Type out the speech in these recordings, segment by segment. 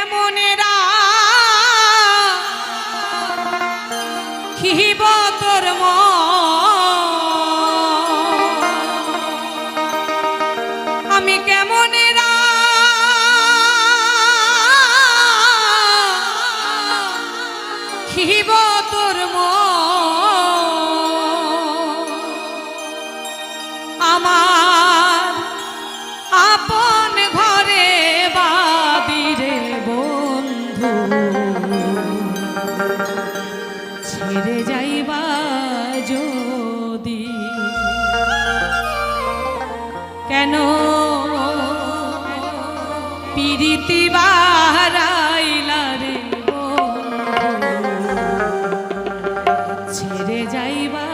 কেমনেরা কেন পিরিতি বাহারাইলা রে ছেড়ে যাইবা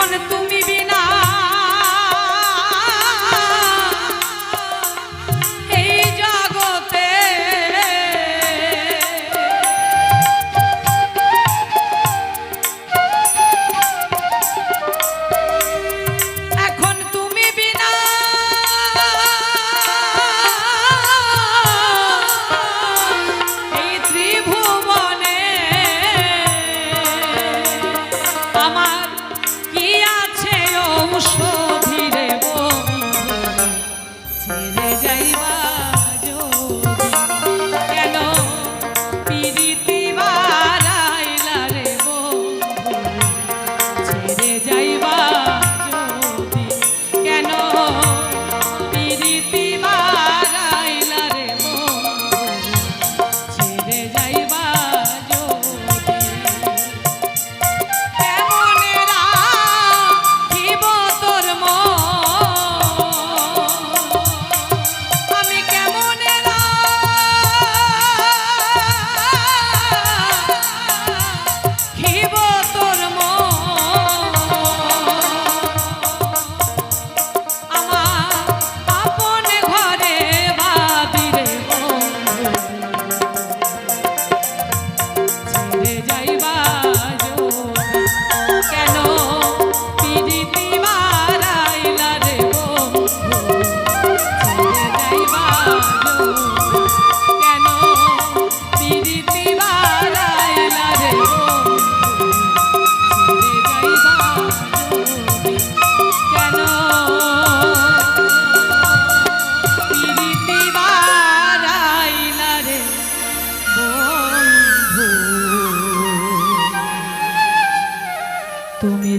con tu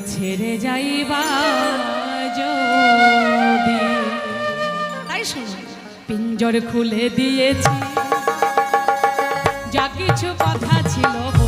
ছেড়ে যাইবা যদি। তাই শোনো পিঞ্জর খুলে দিয়েছি। যা কিছু কথা ছিল